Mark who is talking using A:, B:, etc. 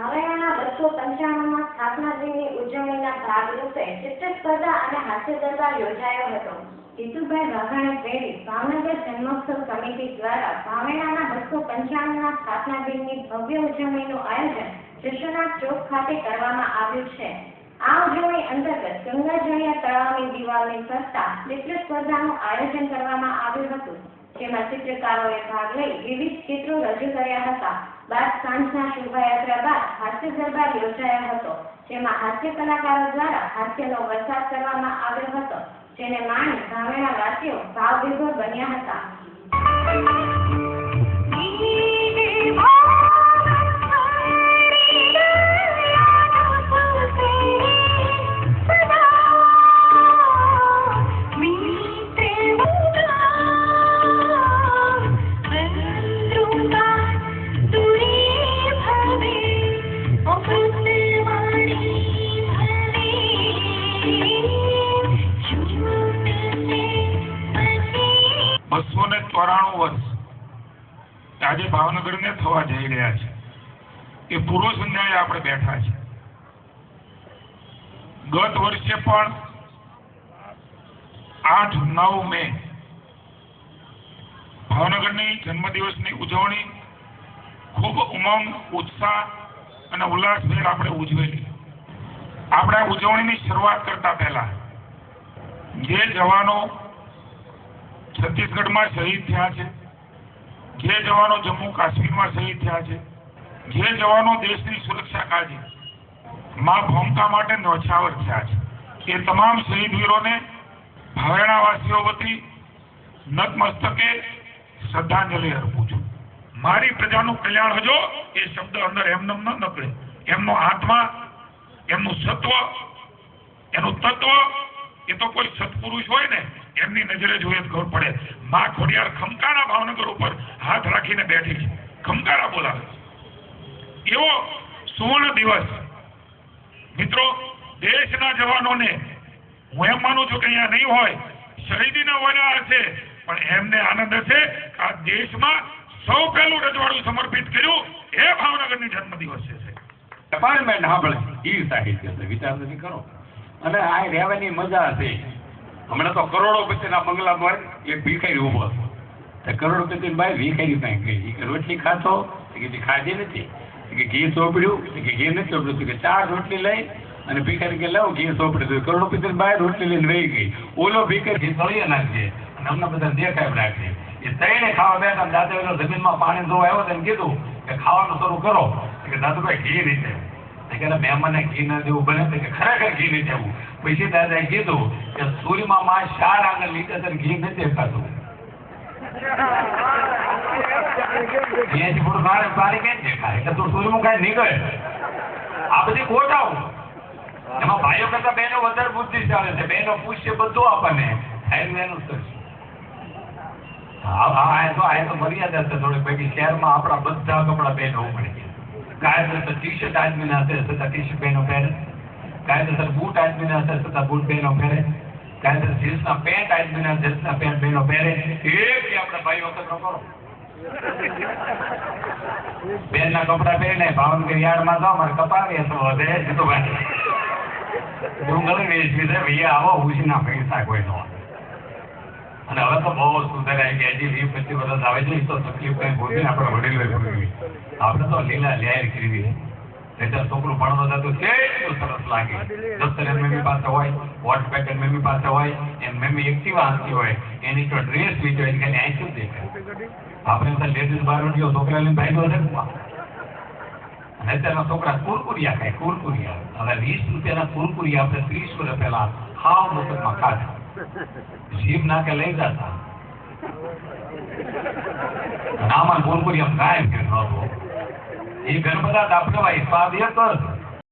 A: ભાવેણાના બસો પંચાણુંમાં સ્થાપના દિનની ઉજવણીના ભાગરૂપે ચિત્ર સ્પર્ધા અને હાસ્ય દરબાર યોજાયો હતો. જીતુભાઈ વાઘાણી પ્રેરિત ભાવનગર જન્મોત્સવ સમિતિ દ્વારા ભાવેણાના બસો પંચાણુંના સ્થાપના દિનની ભવ્ય ઉજવણીનું આયોજન જશુનાથ ચોક ખાતે કરવામાં આવ્યું છે. આ ઉજવણી અંતર્ગત ગંગાજળિયા તળાવની દિવાલની સત્તા ચિત્ર સ્પર્ધાનું આયોજન કરવામાં આવ્યું હતું. જેમાં ચિત્રકારોએ ભાગ લઈ વિવિધ ચિત્રો રજૂ કર્યા હતા. બાદ સાંજના શોભાયાત્રા બાદ હાસ્ય દરબાર યોજાયો હતો, જેમાં હાસ્ય કલાકારો દ્વારા હાસ્યનો વરસાદ કરવામાં આવ્યો હતો, જેને માણી ભાવેણા વાસીઓ ભાવવિભોર બન્યા હતા.
B: બસો ને ચોરાણું વર્ષ. આજે ભાવનગરને થવા જઈ રહ્યા છે. એ પૂર્વ સંધ્યાએ આપણે બેઠા છે. ગત વર્ષે પણ આઠ નવ મે ભાવનગરની જન્મદિવસની ઉજવણી ખૂબ ઉમંગ, ઉત્સાહ અને ઉલ્લાસભેર આપણે ઉજવેલી. આપણે ઉજવણીની શરૂઆત કરતા પહેલા જે જવાનો છત્તીસગઢમાં શહીદ થયા છે. જે જવાનો જમ્મુ કાશ્મીરમાં શહીદ થયા છે. જે જવાનો દેશની સુરક્ષા કાળજી માં ભૂમિકા માટે નોછાવર થયા છે. એ તમામ શહીદ વીરોને ભાવેણાવાસીઓ વતી નતમસ્તકે શ્રદ્ધાંજલિ અર્પું છું. મારી પ્રજાનું કલ્યાણ હજો, એ શબ્દ અંદર એમનેમ ન નકળે. એમનો આત્મા, એમનું સત્વ, એનું તત્વ, એ તો કોઈ સત્પુરુષ હોય ને એમની નજરે જોઈએ ખબર પડે. માં ખોડિયાર ખમકારા ભાવનગર ઉપર હાથ રાખીને બેઠી છે. ખમકારા બોલાવે એવો સુવર્ણ દિવસ. મિત્રો, દેશના જવાનોને હું એમ માનું છું કે અહીંયા નહીં હોય, શહીદીના વડા હશે પણ એમને આનંદ હશે આ દેશમાં સૌ પહેલું રજવાડું સમર્પિત કર્યું. એ ભાવનગરની જન્મદિવસ છે
C: ડિપાર્ટમેન્ટ સાહિત્ય વિચાર નથી કરો. અને આ રહેવાની મજા છે. હમણાં તો કરોડોપતિના બંગલામાં એક ભીખારી ઊભો હતો. તો કરોડપતિ ભાઈ ભીખારી પાસે ગઈ કે રોટલી ખાતો કે ખાધી નથી. કે ઘી ચોપડ્યું કે ઘી નથી ચોપડ્યું કે ચાર રોટલી લઈ અને ભીખારી કે લાવ, ઘી સોંપડ્યું. તો કરોડપતિ બાય રોટલી લઈને વહી ગઈ. ઓલો ભિખારી તળીએ નાખજે અને અમને બધા દેખાય રાખજે. એ ત્રણે ખાવા બેઠા દાદા જમીનમાં પાણી ધોવા આવ્યો તો એને કીધું કે ખાવાનું શરૂ કરો. કે દાદુભાઈ ઘી રીતે કે મહેમાનને ઘી ના દેવું બને કે ખરેખર ઘી નહીં પછી દાદાએ કીધું કે સૂર્યમાં માં ચાર આંગળ લીધે ઘી નથી દેખાતું. આ બધી ખોટાઓ એમાં ભાઈઓ કરતા બહેનો વધારે બુદ્ધિશાળી છે. બહેનો પૂછશે બધું આપણને. થાય એનું કરશે હા હા એ તો આ તો મર્યાદા છે થોડી બાકી શહેરમાં આપણા બધા કપડા બહેનો ઉપડે કાયદેસર ટી શર્ટ આદમીના હશે છતાં ટી શર્ટ બહેનો પહેરે કાયદેસર બૂટ આદમીના હશે છતાં બૂટ બહેનો પહેરે. કાયદેસર જીન્સના પેન્ટ આદમીના જીન્સના પેન્ટ બહેનો પહેરે. એ બી આપણે ભાઈ વખત નો કરો. બેનના કપડા પહેરીને ભાવનગર યાર્ડમાં જાઓ, મારે કપાવી તો વધે જીતુભાઈ ડુંગળી વેચવી છે ભાઈ આવો ઉછીના પૈસા કોઈ નો અને હવે તો બહુ સુંદર આવી ગયા છે, વીસ પચીસ વર્ષ આવે છે તો તકલીફ કઈ ભોગવી આપણે વડીલોએ ભોગવી. આપણે તો લીલા લહેર કરવી એટલે છોકરું ભણવા જતું કેટલું સરસ લાગે. દફતર એમ મેમી પાસે હોય, વોટ પેટર્ન મેમી પાસે હોય, એમ મેમી એક્ટિવા હાંકતી હોય, એની તો ડ્રેસ બીજો હોય ખાલી આંખી શું દેખાય? આપણે તો લેડીઝ બાર ઉઠ્યો છોકરા લઈને ભાઈ દોડે અને અત્યારના છોકરા કુરકુરિયા ખાય, કુરકુરિયા. હવે વીસ રૂપિયાના કુરકુરિયા આપણે ત્રીસ વર્ષ પહેલા હાવ મફતમાં ખાધા. જીભ નાકે લઈ જતા. નામાં કુરકુરિયા કાયમ કે નહોતો દાપડવા સ્વાદ એક જ